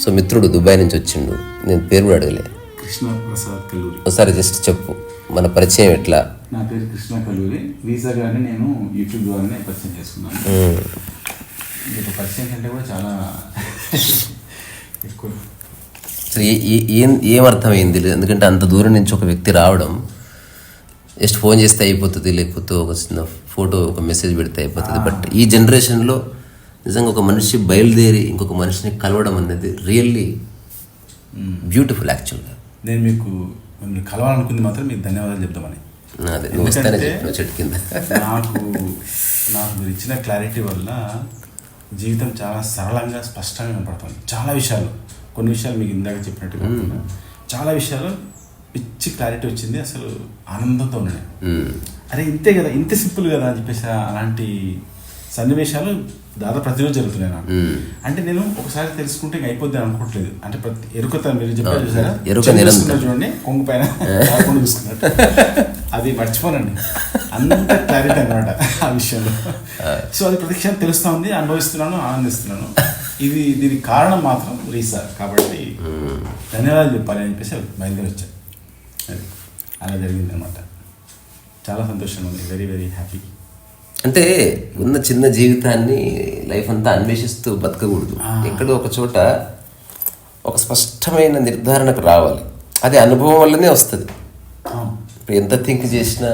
So మిత్రుడు Dubai నుంచి వచ్చిండు. నేను పేరు కూడా అడగలే. కృష్ణ ప్రసాద్ కల్లూరి. ఒకసారి జస్ట్ చెప్పు మన పరిచయం ఎట్లా? నా పేరు కృష్ణ కల్లూరి. వీసా గారిని నేను యూట్యూబ్ ద్వారానే పరిచయం చేసుకున్నాను. ఇది పరిచయం కంటే కూడా చాలా ఎక్కువ. అసలు ఏ- ఏ- ఏం ఏం అర్థమైంది? ఎందుకంటే అంత దూరం నుంచి ఒక వ్యక్తి రావడం జస్ట్ ఫోన్ చేస్తే అయిపోతుంది లేకపోతే ఒక చిన్న ఫోటో ఒక మెసేజ్ పెడితే అయిపోతుంది. బట్ ఈ జనరేషన్లో నిజంగా ఒక మనిషి బయలుదేరి ఇంకొక మనిషిని కలవడం అనేది రియల్లీ బ్యూటిఫుల్ యాక్చువల్గా నేను మీకు మిమ్మల్ని కలవాలనుకుంది మాత్రం మీకు ధన్యవాదాలు చెప్దామని. అదే నువ్వు వస్తానే ఎందుకంటే చెప్పిన చెట్టు కింద. నాకు నాకు మీరు ఇచ్చిన క్లారిటీ వల్ల జీవితం చాలా సరళంగా స్పష్టంగా కనపడుతుంది. చాలా విషయాలు కొన్ని విషయాలు మీకు ఇందాక చెప్పినట్టు కాకుండా చాలా విషయాలు పిచ్చి క్లారిటీ వచ్చింది అసలు ఆనందంతో ఉన్నాను మ్మ్. అరే ఇంతే కదా ఇంత సింపుల్ కదా అని చెప్పేసి అలాంటి సన్నివేశాలు దాదాపు ప్రతిరోజు జరుగుతున్నాయి నాకు. అంటే నేను ఒకసారి తెలుసుకుంటే ఇంక అయిపోద్ది అని అనుకోవట్లేదు. అంటే ప్రతి ఎరుకత మీరు చెప్పారు. చూసారా? చూడండి కొంగు పైన చూసుకున్నట్టు అది మర్చిపోనండి. అంత క్లారిటీ అనమాట ఆ విషయంలో. సో అది ప్రతి క్షణం తెలుస్తా ఉంది అనుభవిస్తున్నాను ఆనందిస్తున్నాను. ఇది దీనికి కారణం మాత్రం రీసా కాబట్టి ధన్యవాదాలు చెప్పాలి అని చెప్పేసి బయలుదేరి వచ్చాను అది. అలా జరిగింది అనమాట చాలా సంతోషంగా ఉంది. వెరీ వెరీ హ్యాపీ అంటే ఉన్న చిన్న జీవితాన్ని లైఫ్ అంతా అన్వేషిస్తూ బతకకూడదు. ఎక్కడో ఒక చోట ఒక స్పష్టమైన నిర్ధారణకు రావాలి. అది అనుభవం వల్లనే వస్తుంది. ఇప్పుడు ఎంత థింక్ చేసినా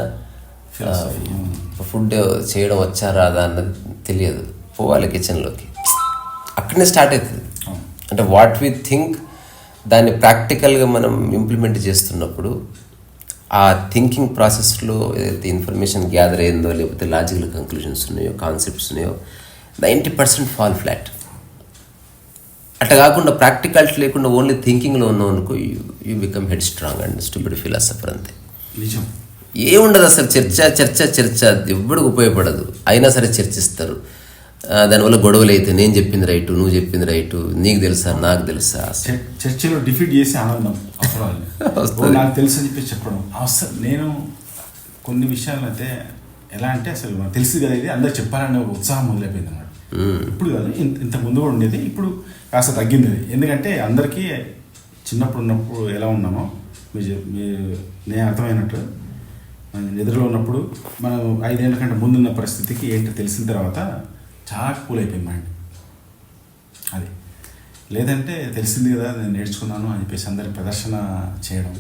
ఫుడ్ చేయడం వచ్చా రాదా అన్నది తెలియదు. పోవాలి కిచెన్లోకి అక్కడనే స్టార్ట్ అవుతుంది. అంటే వాట్ వి థింక్ దాన్ని ప్రాక్టికల్గా మనం ఇంప్లిమెంట్ చేస్తున్నప్పుడు ఆ థింకింగ్ ప్రాసెస్లో ఏదైతే ఇన్ఫర్మేషన్ గ్యాదర్ అయిందో లేకపోతే లాజికల్ కంక్లూజన్స్ ఉన్నాయో కాన్సెప్ట్స్ ఉన్నాయో నైంటీ పర్సెంట్ ఫాల్ ఫ్లాట్ అట్లా కాకుండా ప్రాక్టికాలిటీ లేకుండా ఓన్లీ థింకింగ్లో ఉన్నాం అనుకో you become headstrong and stupid philosopher అంతే. నిజం. ఏముండదు అసలు చర్చ చర్చ చర్చ. ఎవ్వడికి ఉపయోగపడదు. అయినా సరే చర్చిస్తారు. దానివల్ల గొడవలు అయితే నేను చెప్పింది రైటు నువ్వు చెప్పింది రైటు నీకు తెలుసా నాకు తెలుసా? చర్చిలో డిఫీట్ చేసి ఆనందం నాకు తెలుసు అని చెప్పి చెప్పడం. అవసరం నేను కొన్ని విషయాలు అయితే ఎలా అంటే అసలు మనకు తెలుసు కదా ఇది అందరు చెప్పాలనే ఒక ఉత్సాహం మొదలైపోయింది అన్నమాట. ఇప్పుడు కాదు ఇంత ఇంత ముందు కూడా ఉండేది ఇప్పుడు కాస్త తగ్గింది ఎందుకంటే అందరికీ చిన్నప్పుడు ఉన్నప్పుడు ఎలా ఉన్నామో మీరు నేను అర్థమైనట్టు మనం నిద్రలో ఉన్నప్పుడు మనం ఐదేళ్ళ కంటే ముందున్న పరిస్థితికి ఏంటో తెలిసిన తర్వాత చాలా కూల్ అయిపోయింది మైండ్ అది. లేదంటే తెలిసింది కదా నేను నేర్చుకున్నాను అని చెప్పేసి అందరి ప్రదర్శన చేయడం.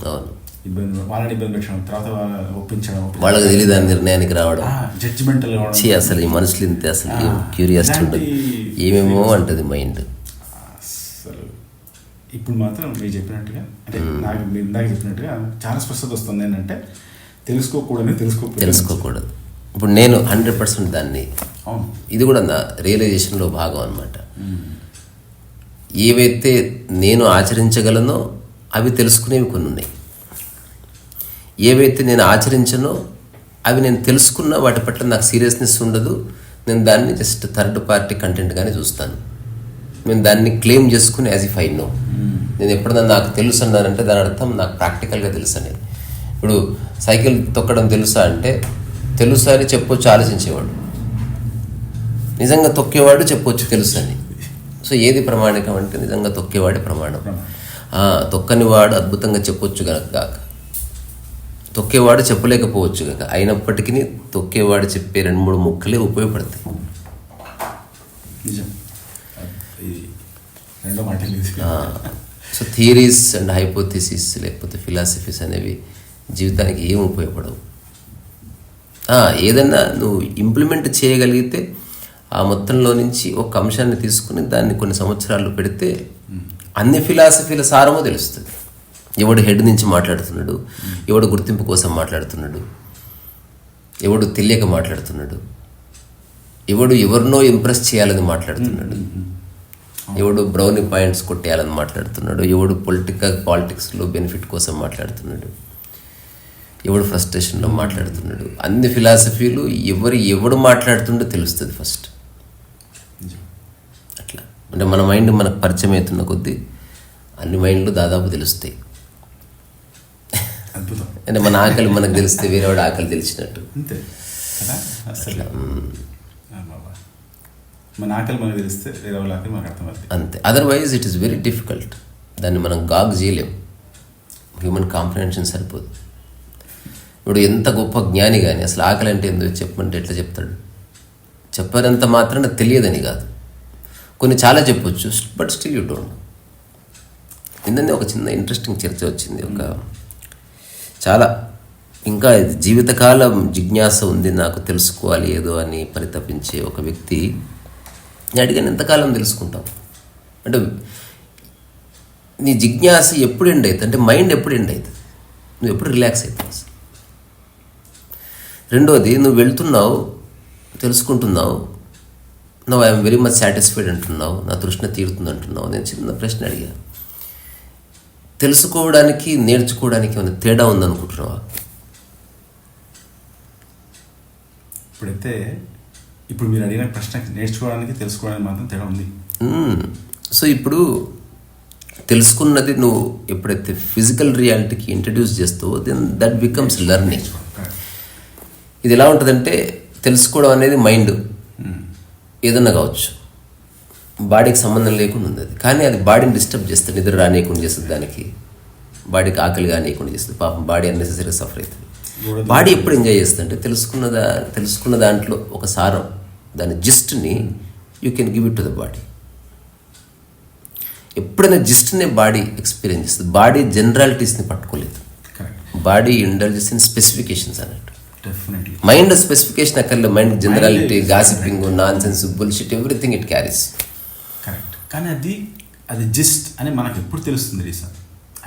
ఇబ్బంది వాళ్ళని ఇబ్బంది పెట్టడం తర్వాత ఒప్పించడం. వాళ్ళకి తెలియదు ఆ నిర్ణయానికి రావడం జడ్జిమెంటల్ చీ అసలు ఈ మనుషులు ఇంతే అసలు క్యూరియాసిటీ ఉండదు ఏమేమో అంటది మైండ్ అసలు ఇప్పుడు మాత్రం మీరు చెప్పినట్టుగా అంటే నాకు మీరు ఇందాక చెప్పినట్టుగా చాలా స్పష్టత వస్తుంది ఏంటంటే తెలుసుకోకూడని తెలుసుకోకూడదు తెలుసుకోకూడదు. ఇప్పుడు నేను హండ్రెడ్ పర్సెంట్ దాన్ని ఇది కూడా నా రియలైజేషన్లో భాగం అనమాట ఏవైతే నేను ఆచరించగలనో అవి తెలుసుకునేవి కొన్ని ఉన్నాయి. ఏవైతే నేను ఆచరించనో అవి నేను తెలుసుకున్న వాటి పట్ల నాకు సీరియస్నెస్ ఉండదు. నేను దాన్ని జస్ట్ థర్డ్ పార్టీ కంటెంట్గానే చూస్తాను. నేను దాన్ని క్లెయిమ్ చేసుకుని యాజ్ ఇఫ్ ఐ నో. నేను ఎప్పుడన్నా నాకు తెలుసు అన్నానంటే దాని అర్థం నాకు ప్రాక్టికల్గా తెలుసు అనేది. ఇప్పుడు సైకిల్ తొక్కడం తెలుసా అంటే తెలుసా అని చెప్పొచ్చు ఆలోచించేవాడు. నిజంగా తొక్కేవాడు చెప్పొచ్చు తెలుసు అని సో ఏది ప్రమాణికం అంటే నిజంగా తొక్కేవాడే ప్రమాణం. తొక్కని వాడు అద్భుతంగా చెప్పొచ్చు గనక కాక తొక్కేవాడు చెప్పలేకపోవచ్చు కాక అయినప్పటికీ తొక్కేవాడు చెప్పే రెండు మూడు ముక్కలే ఉపయోగపడతాయి. సో థియరీస్ అండ్ హైపోథిసిస్ లేకపోతే ఫిలాసఫీస్ అనేవి జీవితానికి ఏం ఉపయోగపడవు. ఏదన్నా నువ్వు ఇంప్లిమెంట్ చేయగలిగితే ఆ మొత్తంలో నుంచి ఒక అంశాన్ని తీసుకుని దాన్ని కొన్ని సంవత్సరాలు పెడితే అన్ని ఫిలాసఫీల సారమో తెలుస్తుంది. ఎవడు హెడ్ నుంచి మాట్లాడుతున్నాడు ఎవడు గుర్తింపు కోసం మాట్లాడుతున్నాడు ఎవడు తెలియక మాట్లాడుతున్నాడు ఎవడు ఎవరినో ఇంప్రెస్ చేయాలని మాట్లాడుతున్నాడు ఎవడు బ్రౌనీ పాయింట్స్ కొట్టేయాలని మాట్లాడుతున్నాడు ఎవడు పొలిటికల్ పాలిటిక్స్లో బెనిఫిట్ కోసం మాట్లాడుతున్నాడు. ఎవడు ఫ్రస్ట్రేషన్లో మాట్లాడుతున్నాడు? అన్ని ఫిలాసఫీలు ఎవరు ఎవడు మాట్లాడుతుండో తెలుస్తుంది ఫస్ట్ అట్లా. అంటే మన మైండ్ మనకు పరిచయం అవుతున్న కొద్దీ అన్ని మైండ్లు దాదాపు తెలుస్తాయి. అద్భుతం. అంటే మన ఆకలి మనకు తెలిస్తే వేరేవాడు ఆకలి తెలిసినట్టు. మన ఆకలి మనకు తెలిస్తే ఆకలి మనకు అర్థమవుతుంది అంతే. Otherwise it is very difficult దాన్ని మనం గాగ్ చేయలేం. హ్యూమన్ కాంప్రహెన్షన్ సరిపోదు. ఇప్పుడు ఎంత గొప్ప జ్ఞాని కానీ అసలు ఆకలి అంటే ఏందో చెప్పమంటే ఎట్లా చెప్తాడు? చెప్పనంత మాత్రం తెలియదని కాదు. కొన్ని చాలా చెప్పొచ్చు బట్ స్టిల్ యూ డోంట్. నిన్ననే ఒక చిన్న ఇంట్రెస్టింగ్ చర్చ వచ్చింది. ఒక చాలా ఇంకా జీవితకాలం జిజ్ఞాస ఉంది నాకు తెలుసుకోవాలి ఏదో అని పరితపించే ఒక వ్యక్తి నేను అడిగాను ఎంతకాలం తెలుసుకుంటాం అంటే నీ జిజ్ఞాస ఎప్పుడు ఎండ్ అవుతుంది? అంటే మైండ్ ఎప్పుడు ఎండ్ అవుతుంది? నువ్వు ఎప్పుడు రిలాక్స్ అవుతావు రెండోది నువ్వు వెళ్తున్నావు తెలుసుకుంటున్నావు నువ్వు ఐఎమ్ వెరీ మచ్ సాటిస్ఫైడ్ అంటున్నావు నా తృష్ణ తీరుతుంది అంటున్నావు నేను చిన్న ప్రశ్న అడిగా. తెలుసుకోవడానికి నేర్చుకోవడానికి ఏమైనా తేడా ఉందనుకుంటున్నావా? ఇప్పుడైతే ఇప్పుడు మీరు అడిగిన ప్రశ్న నేర్చుకోవడానికి తెలుసుకోవడానికి మాత్రం తేడా ఉంది. సో ఇప్పుడు తెలుసుకున్నది నువ్వు ఎప్పుడైతే ఫిజికల్ రియాలిటీకి ఇంట్రడ్యూస్ చేస్తావో దెన్ దట్ బికమ్స్ లెర్నింగ్. ఇది ఎలా ఉంటుందంటే తెలుసుకోవడం అనేది మైండ్. ఏదన్నా కావచ్చు. బాడీకి సంబంధం లేకుండా ఉంది అది. కానీ అది బాడీని డిస్టర్బ్ చేస్తుంది నిద్ర రానియకుండా చేస్తుంది దానికి. బాడీకి ఆకలి కానియకుండా చేస్తుంది. పాపం బాడీ అన్నెసరీగా సఫర్ అవుతుంది. బాడీ ఎప్పుడు ఎంజాయ్ చేస్తుంది అంటే తెలుసుకున్న దా తెలుసుకున్న దాంట్లో ఒక సారం దాని జిస్ట్ని you can give it to the body. ఎప్పుడైనా జిస్ట్నే బాడీ ఎక్స్పీరియన్స్ చేస్తుంది. బాడీ జనరాలిటీస్ని పట్టుకోలేదు. బాడీ ఇండల్జెస్ ఇన్ స్పెసిఫికేషన్స్ అన్నట్టు. మైండ్ స్పెసిఫికేషన్ అక్కర్లే mind generality gossiping nonsense bullshit everything it carries correct కానీ అది అది జస్ట్ అని మనకు ఎప్పుడు తెలుస్తుంది రీసా?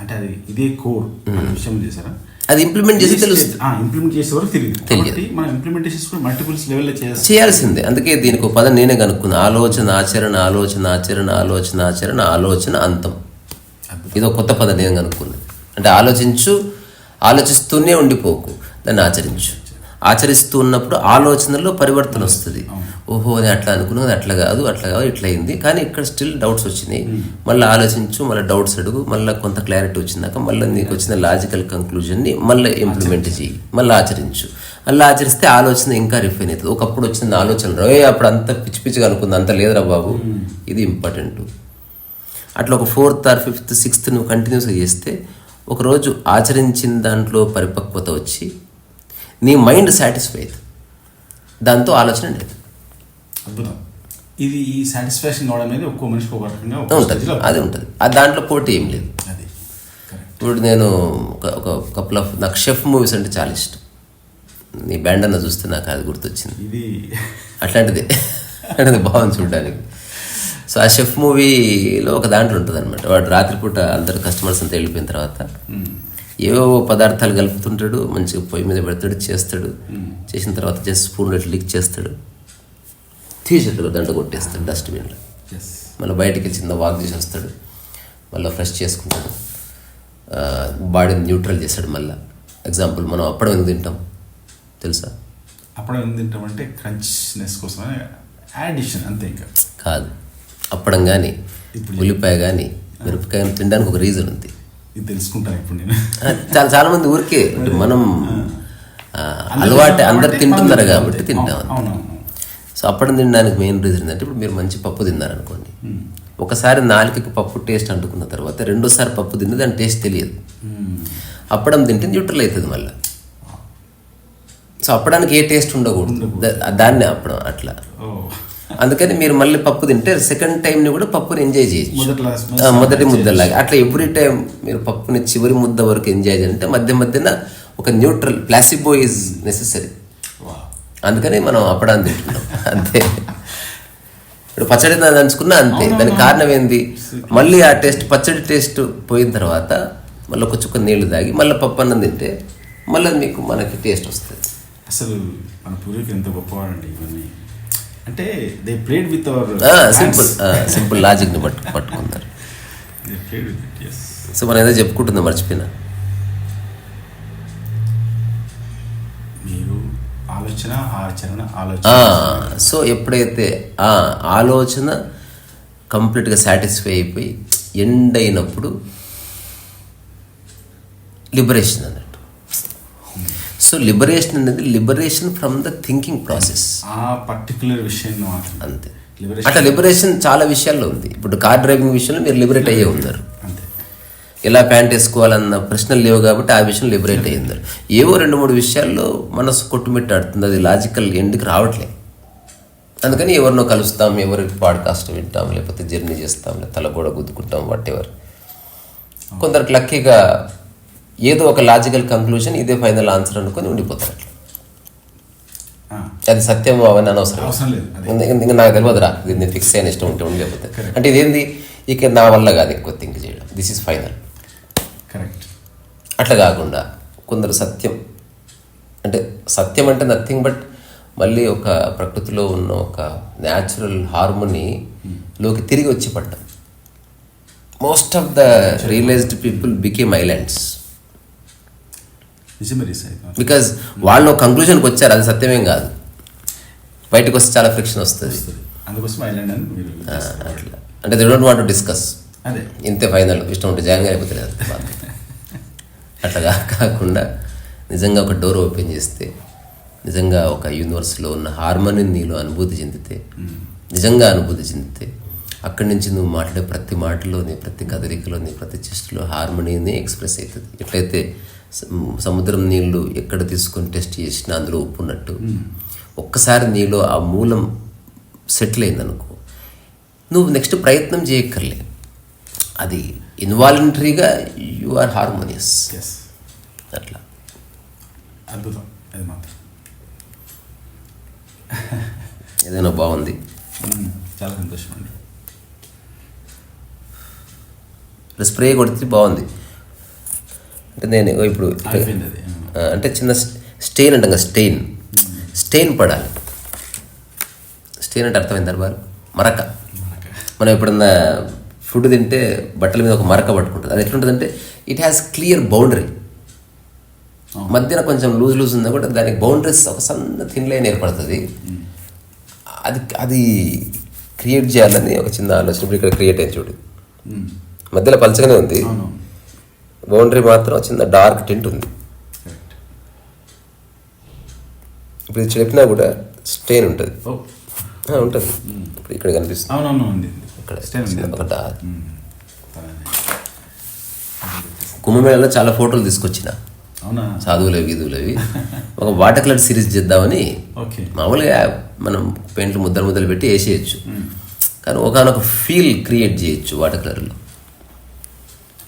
అంటే అది ఇదే కోర్ విషయం చేశారా? అది ఇంప్లిమెంట్ చేసి తెలుస్తుంది. ఇంప్లిమెంట్ చేసే వరకు తెలియదు. తెలియదు. మనం ఇంప్లిమెంటేషన్స్ కూడా మల్టిపుల్స్ లెవెల్లో చేయాలి చేయాల్సిందే. అందుకే దీనికి ఒక పదం నేనే కనుక్కున్నా. ఆలోచన ఆచరణ ఆలోచన ఆచరణ ఆలోచన ఆచరణ ఆలోచన అంతం. ఇది ఒక కొత్త పదం నేను కనుక్కున్నది అంటే ఆలోచించు ఆలోచిస్తూనే ఉండిపోకు. దాన్ని ఆచరించు. ఆచరిస్తూ ఉన్నప్పుడు ఆలోచనలో పరివర్తన వస్తుంది. ఓహో అని అట్లా అనుకున్నది అట్లా కాదు అట్లా కాదు ఇట్లా అయింది కానీ ఇక్కడ స్టిల్ డౌట్స్ వచ్చినాయి. మళ్ళీ ఆలోచించు మళ్ళీ డౌట్స్ అడుగు మళ్ళీ కొంత క్లారిటీ వచ్చినాక మళ్ళీ నీకు వచ్చిన లాజికల్ కంక్లూజన్ని మళ్ళీ ఇంప్లిమెంట్ చేయి మళ్ళీ ఆచరించు. మళ్ళీ ఆచరిస్తే ఆలోచన ఇంకా రిఫైన్ అవుతుంది. ఒకప్పుడు వచ్చిన ఆలోచన ఏ అప్పుడు అంత పిచ్చి పిచ్చిగా అనుకుంది అంత లేదురా బాబు. ఇది ఇంపార్టెంట్. అట్లా ఒక ఫోర్త్ ఆర్ ఫిఫ్త్ సిక్స్త్ నువ్వు కంటిన్యూస్గా చేస్తే ఒకరోజు ఆచరించిన దాంట్లో పరిపక్వత వచ్చి నీ మైండ్ సాటిస్ఫై అవుతుంది దాంతో ఆలోచన లేదు. అద్భుతం. ఇది ఈ సాటిస్ఫాక్షన్ కావడం అనేది ఒక్కో మనిషికి ఒక రకంగా ఉంటుంది. అది ఉంటుంది. ఆ దాంట్లో పోటీ ఏం లేదు. ఇప్పుడు నేను ఒక ఒక కపుల్ ఆఫ్ నాకు షెఫ్ మూవీస్ అంటే చాలా ఇష్టం. నీ బ్యాండ్ అన్న చూస్తే నాకు అది గుర్తొచ్చింది. ఇది అట్లాంటిది. అట్లాంటిది బాగుంది చూడడానికి. సో ఆ షెఫ్ మూవీలో ఒక దాంట్లో ఉంటుంది అనమాట వాడు రాత్రిపూట అందరు కస్టమర్స్ అంతా వెళ్ళిపోయిన తర్వాత ఏవేవో పదార్థాలు కలుపుతుంటాడు మంచిగా పొయ్యి మీద పెడతాడు చేస్తాడు. చేసిన తర్వాత జస్ట్ స్పూన్ అట్లా లీక్ చేస్తాడు. తీసేట్లుగా దండ కొట్టేస్తాడు డస్ట్బిన్లో. మళ్ళీ బయటికి చిన్న వాక్ చేసి వస్తాడు. మళ్ళీ ఫ్రెష్ చేసుకుంటాడు. బాడీని న్యూట్రల్ చేస్తాడు మళ్ళీ. ఎగ్జాంపుల్ మనం అప్పడం ఎందుకు తింటాం? తెలుసా? అప్పుడు ఏం తింటామంటే క్రంచ్నెస్ కోసం యాడిషన్ అంతే ఇంకా. కాదు. అప్పడం కానీ ఉల్లిపాయ కానీ మిరపకాయ తినడానికి ఒక రీజన్ ఉంది ఇది తెలుసుకుంటాను ఇప్పుడు నేను. చాలా చాలా మంది ఊరికే మనం అలవాటు అందరు తింటున్నారు కాబట్టి తింటాం. సో అప్పడం తినడానికి మెయిన్ రీజన్ ఏంటంటే ఇప్పుడు మీరు మంచి పప్పు తిన్నారనుకోండి. ఒకసారి నాలుకకి పప్పు టేస్ట్ అంటుకున్న తర్వాత రెండోసారి పప్పు తింటే దాని టేస్ట్ తెలియదు. అప్పడం తింటే న్యూట్రల్ అవుతుంది మళ్ళీ. సో అప్పడానికి ఏ టేస్ట్ ఉండకూడదు. దాన్ని అప్పడం అట్లా. అందుకని మీరు మళ్ళీ పప్పు తింటే సెకండ్ టైంని కూడా పప్పుని ఎంజాయ్ చేయొచ్చు. మొదటి ముద్దలాగా. అట్లా ఎవ్రీ టైం మీరు పప్పుని చివరి ముద్ద వరకు ఎంజాయ్ చేయాలంటే మధ్య మధ్యన ఒక న్యూట్రల్ ప్లాసిబో ఈజ్ నెసెసరీ అందుకని మనం అప్పడాన్ని తింటున్నాం. అంతే. ఇప్పుడు పచ్చడి దంచుకున్నా అంతే. దానికి కారణం ఏంది? మళ్ళీ ఆ టేస్ట్ పచ్చడి టేస్ట్ పోయిన తర్వాత మళ్ళీ ఒక చుక్క నీళ్ళు తాగి మళ్ళీ పప్పు అన్నం తింటే మళ్ళీ మీకు మనకి టేస్ట్ వస్తుంది. అసలు మన పూర్వీకులు ఎంత గొప్పవాడండి ఇవన్నీ. అంటే they played with our simple simple లాజిక్ని పట్టు పట్టుకున్నారు. సో మనం ఏదో చెప్పుకుంటుందా మర్చిపోయినా? మీరు ఆలోచన ఆచరణ ఆలోచన. సో ఎప్పుడైతే ఆ ఆలోచన కంప్లీట్గా సాటిస్ఫై అయిపోయి ఎండ్ అయినప్పుడు లిబరేషన్ అన్నట్టు సో లిబరేషన్ అనేది liberation from the thinking process. ఆ పర్టికులర్ మాత్రం. అంతే. అట్లా లిబరేషన్ చాలా విషయాల్లో ఉంది. ఇప్పుడు కార్ డ్రైవింగ్ విషయంలో మీరు లిబరేట్ అయ్యే ఉన్నారు. ఎలా ప్యాంట్ వేసుకోవాలన్న ప్రశ్నలు లేవు కాబట్టి ఆ విషయం లిబరేట్ అయ్యి ఉన్నారు. ఏవో రెండు మూడు విషయాల్లో మనసు కొట్టుమిట్టాడుతుంది. అది లాజికల్ ఎండ్కి రావట్లే. అందుకని ఎవరినో కలుస్తాం ఎవరి పాడ్కాస్ట్ వింటాం లేకపోతే జర్నీ చేస్తాం లేదా తల కూడా గుద్దుకుంటాం వాట్ ఎవర్ కొందరికి లక్కీగా ఏదో ఒక లాజికల్ కంక్లూజన్ ఇదే ఫైనల్ ఆన్సర్ అనుకొని ఉండిపోతారు. అట్లా అది సత్యం అవన్నీ అనవసరం. ఇంక- నాకు తెలియదురా దీన్ని ఫిక్స్ అయిన ఇష్టం ఉంటే ఉండి లేకపోతే అంటే ఇదేంది? ఇక నా వల్ల కాదు ఎక్కువ థింక్ చేయడం. దిస్ ఇస్ ఫైనల్ కరెక్ట్ అట్లా కాకుండా కొందరు సత్యం అంటే సత్యం అంటే నథింగ్ బట్ మళ్ళీ ఒక ప్రకృతిలో ఉన్న ఒక న్యాచురల్ హార్మోని లోకి తిరిగి వచ్చి పడ్డం. Most of the realized people became islands because వాళ్ళు కంక్లూజన్కి వచ్చారు అది సత్యమేం కాదు. బయటకు వస్తే చాలా ఫ్రిక్షన్ వస్తుంది. అందుకోసం ఐలాండ్ అని మీరు ఆ, అట్లా. అంటే దే డోంట్ వాంట్ డిస్కస్ అదే. ఇంతే ఫైనల్ ఇష్టం ఉంటే జాయిన్ అయిపోతే లేదు. అట్లా కాకుండా నిజంగా ఒక డోర్ ఓపెన్ చేస్తే నిజంగా ఒక యూనివర్స్లో ఉన్న హార్మోనిని నీలో అనుభూతి చెందితే నిజంగా అనుభూతి చెందితే అక్కడి నుంచి నువ్వు మాట్లాడే ప్రతి మాటలో నీ ప్రతి కదలికలో నీ ప్రతి చెస్ట్లో హార్మోనీని ఎక్స్ప్రెస్ అవుతుంది. ఎట్లయితే సముద్రం నీళ్ళు ఎక్కడ తీసుకొని టెస్ట్ చేసినా అందులో ఉప్పు ఉన్నట్టు. ఒక్కసారి నీలో ఆ మూలం సెటిల్ అయిందనుకో నువ్వు నెక్స్ట్ ప్రయత్నం చేయక్కర్లే. అది ఇన్వాలంటరీగా యు ఆర్ హార్మోనియస్. అట్లా. అద్భుతం. అది మాత్రం. ఏదైనా బాగుంది. చాలా సంతోషం అండి. స్ప్రే కొడితే బాగుంది. అంటే నేను ఇప్పుడు అంటే చిన్న స్టెయిన్ అంటాం కదా స్టెయిన్ స్టెయిన్ పడాలి. స్టెయిన్ అంటే అర్థమైంది దర్బారు మరక. మనం ఎప్పుడన్నా ఫుడ్ తింటే బట్టల మీద ఒక మరక పట్టుకుంటుంది. అది ఎట్లుంటుందంటే ఇట్ హ్యాస్ క్లియర్ బౌండరీ మధ్యన కొంచెం లూజ్ లూజ్ ఉందా కూడా దానికి బౌండరీస్ ఒక సన్న థిన్ లైన్ ఏర్పడుతుంది. అది అది క్రియేట్ చేయాలని ఒక చిన్న ఆలోచన ఇప్పుడు ఇక్కడ క్రియేట్ అయింది చూడు. మ్మ్. మధ్యలో పలచగానే ఉంది. బౌండరీ మాత్రం చిన్న డార్క్ టింట్ ఉంది. ఇప్పుడు ఇది చెప్పినా కూడా స్టెయిన్ ఉంటుంది. ఉంటుంది. ఇప్పుడు ఇక్కడ కనిపిస్తుంది. ఇక్కడ డార్క్. కుంభమేళలో చాలా ఫోటోలు తీసుకొచ్చిన. సాధువులవి గీదువులవి ఒక వాటర్ కలర్ సిరీస్ చేద్దామని ఓకే. మామూలుగా మనం పెయింట్లు ముద్దలు ముద్దలు పెట్టి వేసేయచ్చు. కానీ ఒకనొక ఫీల్ క్రియేట్ చేయొచ్చు వాటర్ కలర్లో.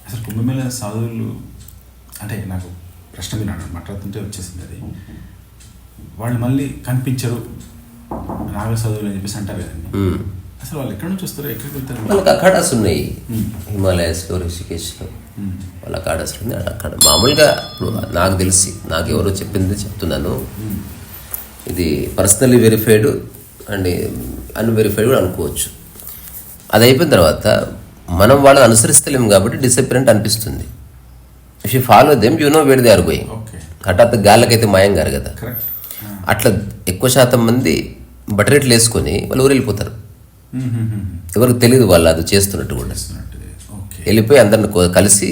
అసలు కుంభమేళ సాధువులు అంటే నాకు ప్రశ్న విన్నాడు మాట్లాడుతుంటే వచ్చేసింది అది. వాళ్ళు మళ్ళీ కనిపించరు నాగ సాధువులు అని చెప్పేసి అంటారు కదండి. అసలు వాళ్ళు ఎక్కడి నుంచి వస్తారు ఎక్కడికి వెళ్తారు? వాళ్ళకి అఖాడాస్ ఉన్నాయి హిమాలయాస్లో రిషికేశ్లో. వాళ్ళ అఖాడాస్ ఉన్నాయి అక్కడ మామూలుగా ఇప్పుడు నాకు తెలిసి నాకు ఎవరో చెప్పింది చెప్తున్నాను. ఇది పర్సనల్లీ వెరిఫైడ్ అండ్ అన్వెరిఫైడ్ కూడా అనుకోవచ్చు. అది అయిపోయిన తర్వాత మనం వాళ్ళని అనుసరిస్తలేము కాబట్టి డిసప్పిరెంట్ అనిపిస్తుంది. If you follow them you know where they are going హఠాత్ గాళ్ళకైతే మాయం గారు కదా అట్లా ఎక్కువ శాతం మంది బటరేట్లు వేసుకొని వాళ్ళు ఊరు వెళ్ళిపోతారు ఎవరికి తెలియదు వాళ్ళు అది చేస్తున్నట్టు కూడా. వెళ్ళిపోయి అందరిని కలిసి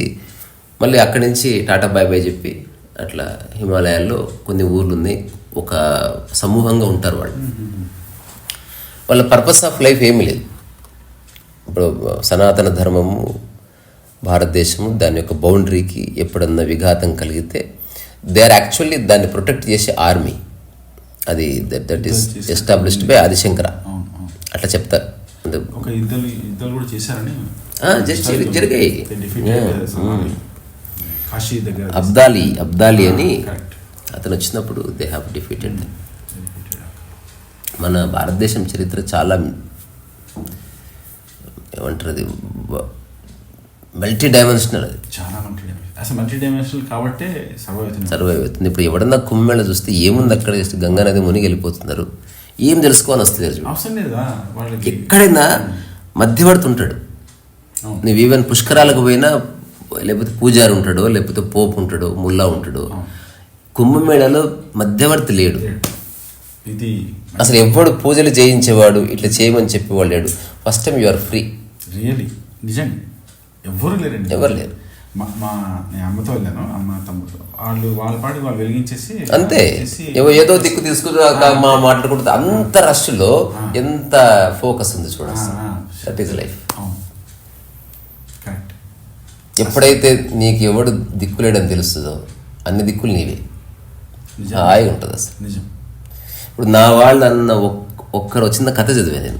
మళ్ళీ అక్కడి నుంచి టాటా బాయ్ బాయ్ చెప్పి అట్లా హిమాలయాల్లో కొన్ని ఊర్లు ఉన్నాయి ఒక సమూహంగా ఉంటారు వాళ్ళు. వాళ్ళ పర్పస్ ఆఫ్ లైఫ్ ఏమీ లేదు. ఇప్పుడు సనాతన ధర్మము భారతదేశము దాని యొక్క బౌండరీకి ఎప్పుడన్నా విఘాతం కలిగితే దే ఆర్ యాక్చువల్లీ దాన్ని ప్రొటెక్ట్ చేసే ఆర్మీ. అది that that is established by Adi Shankara. అట్లా చెప్తారు. జరిగి- జరిగాయి. అబ్దాలి అబ్దాలి అని అతను వచ్చినప్పుడు దే హ్యావ్ డిఫీటెడ్ మన భారతదేశం చరిత్ర చాలా ఏమంటారు అది మల్టీ డైమెన్షనల్ అది. చాలా మల్టీ డైమెన్షనల్ అసలు మల్టీ డైమెన్షనల్ కాబట్టే సర్వైవ్ అవుతుంది. సర్వైవ్ అవుతుంది. ఇప్పుడు ఎవడన్నా కుంభమేళ చూస్తే ఏముంది అక్కడ? జస్ట్ గంగా నది మునిగి వెళ్ళిపోతున్నారు. ఏం తెలుసుకోని వస్తుంది. అవసరం లేదా? ఎక్కడైనా మధ్యవర్తి ఉంటాడు అవును. నువ్వు ఈవెన్ పుష్కరాలకు పోయినా లేకపోతే పూజారి ఉంటాడు లేకపోతే పోపు ఉంటాడు ముల్లా ఉంటాడు కుంభమేళలో మధ్యవర్తి లేడు. ఇది అసలు ఎవడు పూజలు చేయించేవాడు ఇట్లా చేయమని చెప్పేవాడు లేడు. First time you are free really నిజంగా? ఎవ్వరు లేరండి ఎవరు లేరు. మా మా నేను అమ్మతో వెళ్ళాను అమ్మ తమ్ముడు వాళ్ళు వాళ్ళ పాటికి వాళ్ళు వెలిగించేసి అంతే. ఏదో దిక్కు తీసుకుని మా మాట్లాడుకుంటుంది అంత రష్లో ఎంత ఫోకస్ ఉంది చూడండి. దట్ ఈస్ లైఫ్ ఎప్పుడైతే నీకు ఎవడు దిక్కులేడని తెలుస్తుందో అన్ని దిక్కులు నీవే. హాయిగా ఉంటుంది అసలు నిజం. ఇప్పుడు నా వాళ్ళు అన్న ఒక్- ఒక్కరు వచ్చిన కథ చదివా నేను.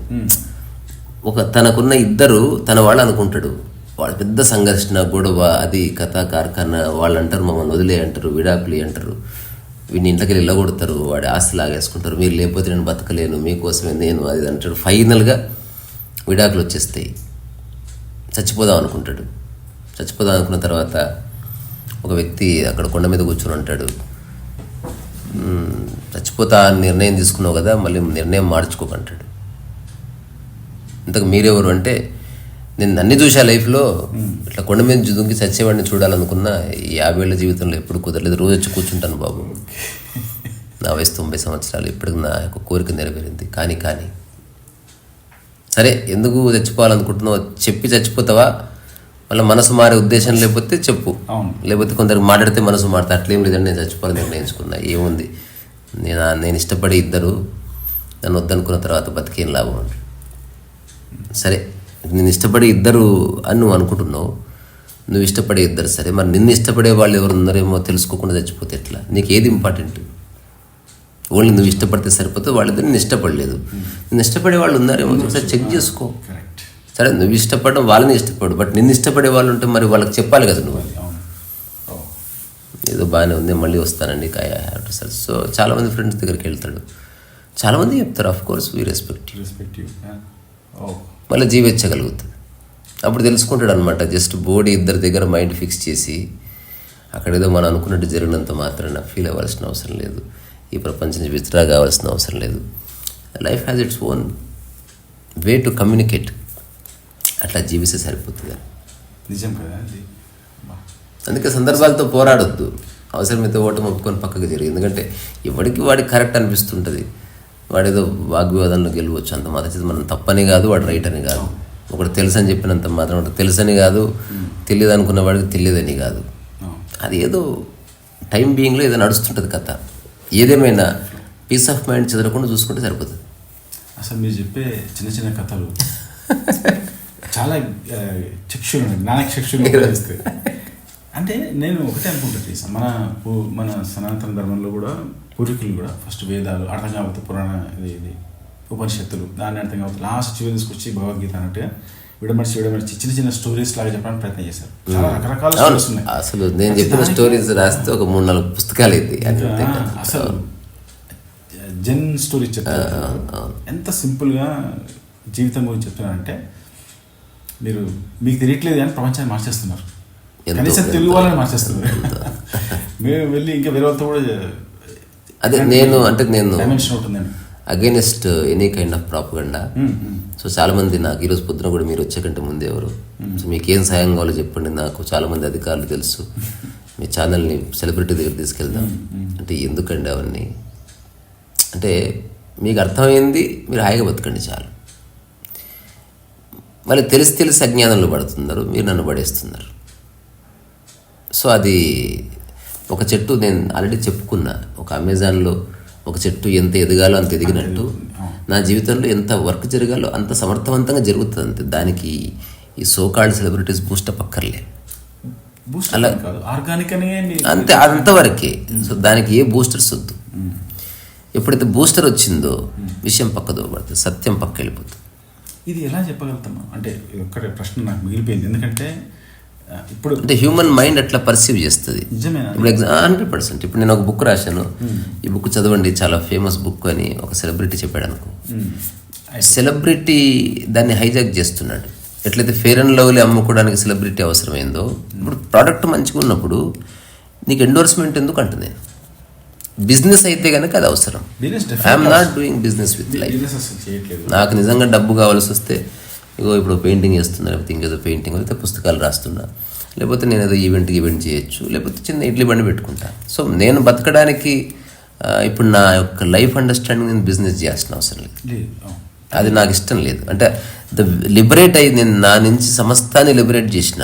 ఒక తనకున్న ఇద్దరు తన వాళ్ళు అనుకుంటాడు. వాళ్ళ పెద్ద సంఘర్షణ గొడవ అది కథ కార్ఖాన వాళ్ళు అంటారు మమ్మల్ని వదిలే అంటారు విడాకులు అంటారు. వీడిని ఇంట్లోకి వెళ్ళి వెళ్ళగొడతారు వాడి ఆస్తి లాగేసుకుంటారు. మీరు లేకపోతే నేను బతకలేను మీకోసమే నేను అది అంటాడు. ఫైనల్గా విడాకులు వచ్చేస్తాయి. చచ్చిపోదాం అనుకుంటాడు. చచ్చిపోదాం అనుకున్న తర్వాత ఒక వ్యక్తి అక్కడ కొండ మీద కూర్చొని ఉంటాడు. చచ్చిపోతా నిర్ణయం తీసుకున్నావు కదా మళ్ళీ నిర్ణయం మార్చుకోకంటాడు ఇంతకు మీరెవరు అంటే నేను అన్ని చూసా లైఫ్లో ఇట్లా కొండ మీద దుంకి చచ్చేవాడిని చూడాలనుకున్నా ఈ యాభై ఏళ్ళ జీవితంలో ఎప్పుడు కుదరలేదు. రోజు వచ్చి కూర్చుంటాను బాబు. నా వయసు తొంభై సంవత్సరాలు ఇప్పటికి నా యొక్క కోరిక నెరవేరింది. కానీ కానీ. సరే ఎందుకు చచ్చిపోవాలనుకుంటున్నావు చెప్పి చచ్చిపోతావా? మళ్ళీ మనసు మారే ఉద్దేశం లేకపోతే చెప్పు. లేకపోతే కొందరికి మాట్లాడితే మనసు మారుతా. అట్లేం లేదండి నేను చచ్చిపోవాలని నిర్ణయించుకున్నా. ఏముంది? నేను నేను ఇష్టపడే ఇద్దరు నన్ను వద్దనుకున్న తర్వాత బతికేం లాభం అండి. సరే నేను ఇష్టపడే ఇద్దరు అని నువ్వు అనుకుంటున్నావు. నువ్వు ఇష్టపడే ఇద్దరు సరే మరి నిన్ను ఇష్టపడే వాళ్ళు ఎవరు ఉన్నారేమో తెలుసుకోకుండా చచ్చిపోతే ఎట్లా? నీకు ఏది ఇంపార్టెంట్? ఓన్లీ నువ్వు ఇష్టపడితే సరిపోతే వాళ్ళిద్దరు నేను ఇష్టపడలేదు. నిన్ను ఇష్టపడే వాళ్ళు ఉన్నారేమో ఒకసారి చెక్ చేసుకో. సరే నువ్వు ఇష్టపడడం వాళ్ళని ఇష్టపడు బట్ నిన్ను ఇష్టపడే వాళ్ళు ఉంటే మరి వాళ్ళకి చెప్పాలి కదా నువ్వు. ఏదో బాగానే ఉంది మళ్ళీ వస్తానండి I have to search so చాలామంది ఫ్రెండ్స్ దగ్గరికి వెళ్తాడు. చాలామంది చెప్తారు of course we respect respect మళ్ళీ జీవించగలుగుతుంది. అప్పుడు తెలుసుకుంటాడు అనమాట జస్ట్ బోడీ ఇద్దరి దగ్గర మైండ్ ఫిక్స్ చేసి అక్కడ ఏదో మనం అనుకున్నట్టు జరిగినంత మాత్రాన ఫీల్ అవ్వాల్సిన అవసరం లేదు. ఈ ప్రపంచం నుంచి విత్డ్రా కావాల్సిన అవసరం లేదు. Life has its own way to communicate అట్లా జీవిస్తే సరిపోతుంది నిజం కదా. అందుకే సందర్భాలతో పోరాడొద్దు. అవసరమైతే ఓటమి ఒప్పుకొని పక్కకు జరిగి. ఎందుకంటే ఎవరికి వాడికి కరెక్ట్ అనిపిస్తుంటుంది. వాడేదో వాగ్వివాదంలో గెలవచ్చు అంత మాత్రం మనం తప్పని కాదు వాడు రైట్ అని కాదు. ఒకటి తెలుసు అని చెప్పినంత మాత్రం ఒకటి తెలుసని కాదు. తెలియదు అనుకున్న వాడికి తెలియదని కాదు. అది ఏదో టైం బీయింగ్లో ఏదో నడుస్తుంటుంది కథ. ఏదేమైనా పీస్ ఆఫ్ మైండ్ చదవకుండా చూసుకుంటే సరిపోతుంది. అసలు మీరు చెప్పే చిన్న చిన్న కథలు చాలా. జ్ఞాన చక్షులు ఉపయోగిస్తాయి అంటే నేను ఒకటే అనుకుంటుంది మన మన సనాతన ధర్మంలో కూడా పూర్వీకులు కూడా ఫస్ట్ వేదాలు అర్థం కాకపోతే పురాణ ఇది ఇది ఉపనిషత్తులు. దాన్ని అర్థం కాకపోతే లాస్ట్ చివరి తీసుకొచ్చి భగవద్గీత అన్నట్టుగా విడమర్చి విడమర్చి చిన్న చిన్న స్టోరీస్ లాగా చెప్పడానికి ప్రయత్నం చేశారు. చాలా రకరకాల స్టోరీస్ ఉన్నాయి. అసలు నేను చెప్పిన స్టోరీస్ రాస్తే ఒక మూడు నాలుగు పుస్తకాలు. అసలు జెన్ స్టోరీ చెప్తారు ఎంత సింపుల్గా జీవితం గురించి చెప్తున్నారంటే మీరు మీకు తెలియట్లేదు అని ప్రపంచాన్ని మార్చేస్తున్నారు. కనీసం తెలుగు వాళ్ళని మార్చేస్తున్నారు. మేము వెళ్ళి ఇంకా వేరే వాళ్ళతో కూడా అదే నేను అంటే నేను against any kind of propaganda. So చాలా మంది నాకు ఈరోజు పొద్దున కూడా మీరు వచ్చే కంటే ముందే ఎవరు? సో మీకు ఏం సాయం కావాలో చెప్పండి నాకు. చాలా మంది అధికారులు తెలుసు. మీ ఛానల్ని సెలబ్రిటీ దగ్గర తీసుకెళ్దాం. అంటే ఎందుకండి అవన్నీ? అంటే మీకు అర్థమైంది మీరు హాయిగా బతకండి చాలు. మళ్ళీ తెలిసి తెలిసి అజ్ఞానంలో పడుతున్నారు మీరు నన్ను పడేస్తున్నారు. సో అది ఒక చెట్టు నేను ఆల్రెడీ చెప్పుకున్నా. ఒక అమెజాన్లో ఒక చెట్టు ఎంత ఎదగాలో అంత ఎదిగినట్టు. నా జీవితంలో ఎంత వర్క్ జరగాలో అంత సమర్థవంతంగా జరుగుతుంది అంతే దానికి ఈ so called celebrities boost up అక్కర్లే. బూస్ట్ అలా- అంతే అంతవరకే. సో దానికి ఏ బూస్టర్స్ వద్దు. ఎప్పుడైతే బూస్టర్ వచ్చిందో విషయం పక్కదో పడుతుంది సత్యం పక్క వెళ్ళిపోతుంది. ఇది ఎలా చెప్పగలుగుతాం అంటే ఇది ఒక్కటే ప్రశ్న నాకు మిగిలిపోయింది. ఎందుకంటే ఇప్పుడు అంటే హ్యూమన్ మైండ్ అట్లా పర్సీవ్ చేస్తుంది? ఇప్పుడు ఎగ్జామ్ హండ్రెడ్ పర్సెంట్ ఇప్పుడు నేను ఒక బుక్ రాశాను. ఈ బుక్ చదవండి చాలా ఫేమస్ బుక్ అని ఒక సెలబ్రిటీ చెప్పాడు అనుకో. సెలబ్రిటీ దాన్ని హైజాక్ చేస్తున్నాడు. ఎట్లయితే ఫేర్ అండ్ లవ్లీ అమ్ముకోవడానికి సెలబ్రిటీ అవసరమైందో ఇప్పుడు ప్రోడక్ట్ మంచిగా ఉన్నప్పుడు నీకు ఎండోర్స్మెంట్ ఎందుకు అంటుంది? నేను బిజినెస్ అయితే కనుక అది అవసరం. I'm not doing business with life నాకు నిజంగా డబ్బు కావాల్సి వస్తే ఇగో ఇప్పుడు పెయింటింగ్ చేస్తున్నా లేకపోతే ఇంకేదో పెయింటింగ్ లేకపోతే పుస్తకాలు రాస్తున్నా. లేకపోతే నేను ఏదో ఈవెంట్ ఈవెంట్ చేయొచ్చు లేకపోతే చిన్న ఇడ్లీ బండి పెట్టుకుంటా. సో నేను బతకడానికి ఇప్పుడు నా యొక్క లైఫ్ అండర్స్టాండింగ్ నేను బిజినెస్ చేయాల్సిన అవసరం లేదు. అది నాకు ఇష్టం లేదు. అంటే ద లిబరేట్ అయ్యి నేను నా నుంచి సమస్తాన్ని లిబరేట్ చేసిన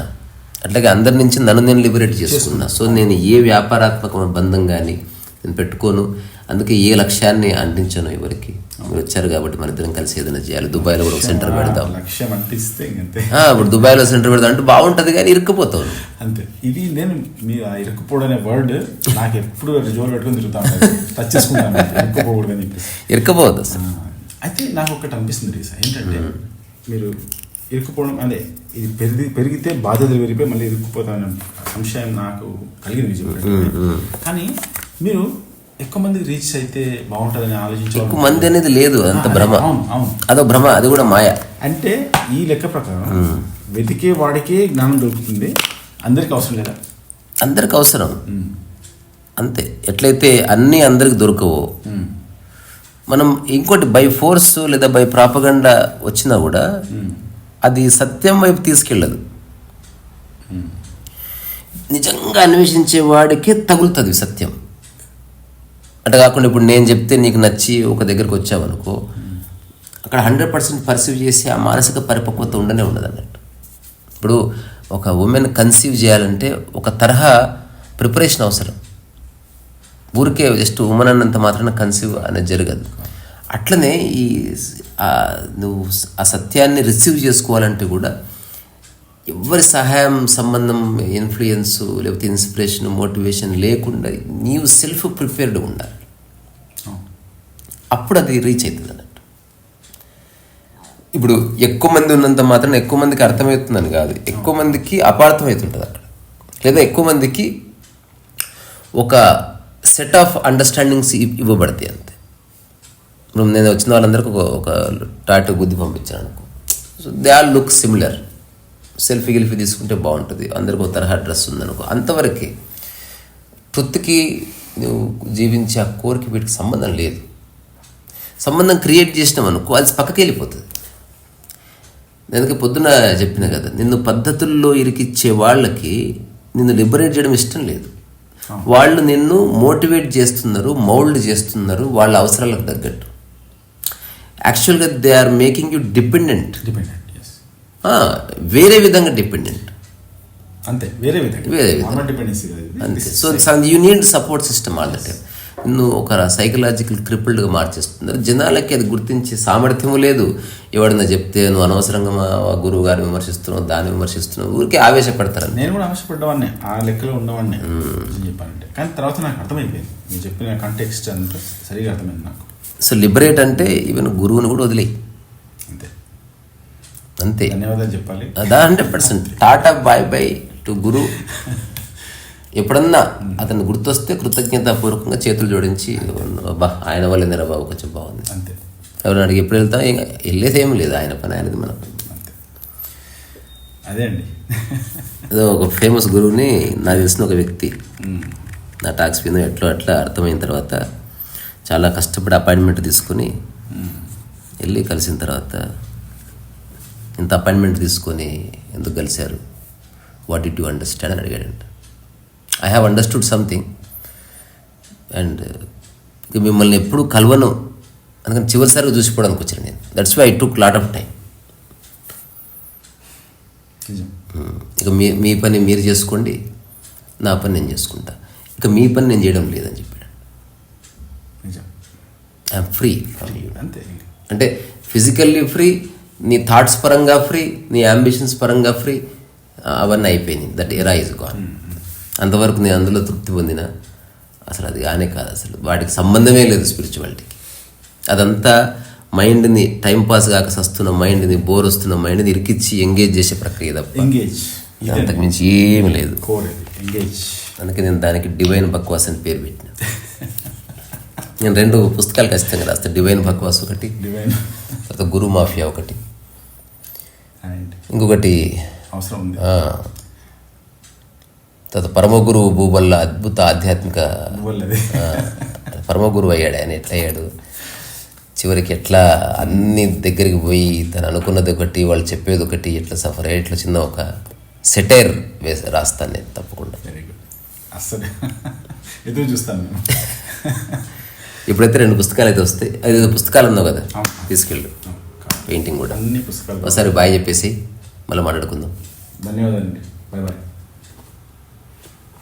అట్లాగే అందరి నుంచి నన్ను నేను లిబరేట్ చేసుకున్నా. సో నేను ఏ వ్యాపారాత్మక బంధం కానీ నేను పెట్టుకోను. అందుకే ఏ లక్ష్యాన్ని అందించాను ఎవరికి? మీరు వచ్చారు కాబట్టి మన ఇద్దరం కలిసి ఏదైనా చేయాలి. దుబాయ్లో కూడా ఒక సెంటర్ పెడదాం. లక్ష్యం అంటిస్తే ఇప్పుడు దుబాయ్లో సెంటర్ పెడదాం అంటే బాగుంటుంది కానీ ఇరుక్కుపోతావు అంతే. ఇది నేను మీ ఆ ఇరుక్కుపోవడం అనే వర్డ్ నాకు ఎప్పుడు జోలు పెట్టుకుని తిరుగుతా ఉంటాను టచ్ చేసుకుంటాను. ఇరుక్కుపోకూడదు అని చెప్పేసి. ఇరుక్కుపోవద్దు అసలు. అయితే నాకు ఒకటి అనిపిస్తుంది రీసా. ఏంటంటే మీరు ఇరుక్కుపోవడం అదే ఇది పెరిగి పెరిగితే బాధ్యతలు పెరిగిపోయి మళ్ళీ ఇరుక్కుపోతామనే సంశయం నాకు కలిగింది కానీ మీరు ఎక్కువ మందికి రీచ్ అయితే బాగుంటుందని ఆలోచించాలి ఎక్కువ మంది అనేది లేదు అంత భ్రమ. అదో భ్రమ అది కూడా మాయ. అంటే ఈ లెక్క ప్రకారం వెతికే వాడికే జ్ఞానం దొరుకుతుంది. అందరికి అవసరం లేదా? అందరికి అవసరం. అంతే. ఎట్లయితే అన్నీ అందరికి దొరకవో మనం ఇంకోటి బై ఫోర్స్ లేదా బై ప్రాపగండ వచ్చినా కూడా అది సత్యం వైపు తీసుకెళ్ళదు. నిజంగా అన్వేషించే వాడికే తగులుతుంది సత్యం. అంటే కాకుండా ఇప్పుడు నేను చెప్తే నీకు నచ్చి ఒక దగ్గరికి వచ్చావనుకో అక్కడ హండ్రెడ్ పర్సెంట్ పర్సీవ్ చేసి ఆ మానసిక పరిపక్వత ఉండనే ఉండదు అన్నట్టు. ఇప్పుడు ఒక ఉమెన్ కన్సీవ్ చేయాలంటే ఒక తరహా ప్రిపరేషన్ అవసరం. ఊరికే జస్ట్ ఉమెన్ అన్నంత మాత్రాన కన్సీవ్ అనేది జరగదు. అట్లనే ఈ నువ్వు ఆ సత్యాన్ని రిసీవ్ చేసుకోవాలంటే కూడా ఎవరి సహాయం సంబంధం ఇన్ఫ్లుయెన్స్ లేకపోతే ఇన్స్పిరేషన్ మోటివేషన్ లేకుండా నీవు సెల్ఫ్ ప్రిపేర్డ్ ఉండాలి. అప్పుడు అది రీచ్ అవుతుంది అన్నట్టు. ఇప్పుడు ఎక్కువ మంది ఉన్నంత మాత్రం ఎక్కువ మందికి అర్థమవుతుందని కాదు. ఎక్కువ మందికి అపార్థమవుతుంటుంది అక్కడ. లేదా ఎక్కువ మందికి ఒక సెట్ ఆఫ్ అండర్స్టాండింగ్స్ ఇవ్వబడతాయి అంతే. ఇప్పుడు నేను వచ్చిన వాళ్ళందరికీ ఒక ఒక టాటూ బుద్ధి పంపించాను అనుకో. So they all look similar selfie గిల్ఫీ తీసుకుంటే బాగుంటుంది. అందరికి ఒక తరహా డ్రెస్ ఉందనుకో. అంతవరకే ట్రుత్కి నువ్వు జీవించే ఆ కోరిక వీటికి సంబంధం లేదు. సంబంధం క్రియేట్ చేసినాం అనుకో అది పక్కకి వెళ్ళిపోతుంది. అందుకే పొద్దున చెప్పిన కదా నిన్ను పద్ధతుల్లో ఇరికిచ్చే వాళ్ళకి నిన్ను లిబరేట్ చేయడం ఇష్టం లేదు. వాళ్ళు నిన్ను మోటివేట్ చేస్తున్నారు మౌల్డ్ చేస్తున్నారు వాళ్ళ అవసరాలకు తగ్గట్టు. యాక్చువల్గా they are making you dependent dependent వేరే విధంగా డిపెండెంట్ అంతే వేరే విధంగా. వేరే విధంగా. అంతే. So you need support system all the time నువ్వు ఒక సైకలాజికల్ క్రిపుల్డ్గా మార్చేస్తున్నారు జనాలకి అది గుర్తించే సామర్థ్యం లేదు. ఎవడన్నా చెప్తే నువ్వు అనవసరంగా మా గురువు గారిని విమర్శిస్తున్నావు దాన్ని విమర్శిస్తున్నావు. ఊరికే ఆవేశపడతారని నేను కూడా ఆశపడ్డవాడిని ఆ లెక్కలో ఉన్నవాడిని. చెప్పాలంటే. కానీ తర్వాత నాకు అర్థమైపోయింది. మీరు చెప్పిన కంటెక్స్ట్ అంతా సరిగా అర్థమైంది నాకు. సో లిబరేట్ అంటే ఈవెన్ గురువుని కూడా వదిలేయి. అంతే. ధన్యవాదాలు చెప్పాలి. అదా hundred percent. Tata bye bye to guru. ఎప్పుడన్నా అతను గుర్తొస్తే కృతజ్ఞతాపూర్వకంగా చేతులు జోడించి బా ఆయన వల్ల నిరా బాబు కొంచెం బాగుంది. అంతే. ఎవరైనా అడిగి ఎప్పుడు వెళ్తాం? ఇంకా వెళ్ళేది ఏం లేదు ఆయన పని ఆయనది మన. పని అదే అండి. ఏదో ఒక ఫేమస్ గురువుని నాకు తెలిసిన ఒక వ్యక్తి. నా టాక్స్ మీద ఎట్లా అట్లా అర్థమైన తర్వాత చాలా కష్టపడి అపాయింట్మెంట్ తీసుకొని వెళ్ళి కలిసిన తర్వాత ఇంత అపాయింట్మెంట్ తీసుకొని ఎందుకు కలిశారు? వాట్ డిడ్ యూ అండర్స్టాండ్ అని అడిగాడంట. I have understood something and ఇక మిమ్మల్ని ఎప్పుడు కలవను. అందుకని చివరిసారిగా చూసిపోవడానికి వచ్చాను నేను. That's why I took lot of time ఇక మీ మీ పని మీరు చేసుకోండి. నా పని నేను చేసుకుంటా. ఇక మీ పని నేను చేయడం లేదని చెప్పాడు. ఐఎమ్ ఫ్రీ ఫ్రమ్ యూ అంతే. అంటే ఫిజికల్లీ ఫ్రీ నీ థాట్స్ పరంగా ఫ్రీ నీ అంబిషన్స్ పరంగా ఫ్రీ అవన్నీ అయిపోయినాయి. దట్ ఎరా ఇస్ గాన్ అంతవరకు నేను అందులో తృప్తి పొందిన అసలు అది కానే కాదు అసలు. వాటికి సంబంధమే లేదు స్పిరిచువాలిటీకి అదంతా మైండ్ని టైం పాస్ కాక సస్తున్న మైండ్ని బోర్ వస్తున్న మైండ్ని ఇరికిచ్చి ఎంగేజ్ చేసే ప్రక్రియ తప్ప అంతకు మించి ఏమి లేదు. అందుకే నేను దానికి డివైన్ బక్వాస్ అని పేరు పెట్టిన. నేను రెండు పుస్తకాలు ఖచ్చితంగా రాస్తా. డివైన్ బక్వాస్ ఒకటి డివైన్ తర్వాత గురు మాఫియా ఒకటి. అండ్ ఇంకొకటి అవసరం ఉంది. తర్వాత పరమగురు భూబల్ల అద్భుత ఆధ్యాత్మిక వల్లది ఆ, పరమగురు అయ్యాడు ఆయన ఎట్లా అయ్యాడు చివరికి ఎట్లా అన్ని దగ్గరికి పోయి తను అనుకున్నది ఒకటి వాళ్ళు చెప్పేది ఒకటి ఎట్లా సఫర్ అయ్యి ఇట్లా చిన్న ఒక సెటైర్ వేసి రాస్తాను నేను తప్పకుండా. అస్సలు ఎదురు చూస్తాను ఇప్పుడైతే రెండు పుస్తకాలు అయితే వస్తాయి. ఐదు పుస్తకాలు ఉన్నావు కదా. తీసుకెళ్ళు. పెయింటింగ్ కూడా. అన్ని పుస్తకాలు. ఒకసారి బాయ్ చెప్పేసి మళ్ళీ మాట్లాడుకుందాం. ధన్యవాదాలు అండి బాయ్ బాయ్.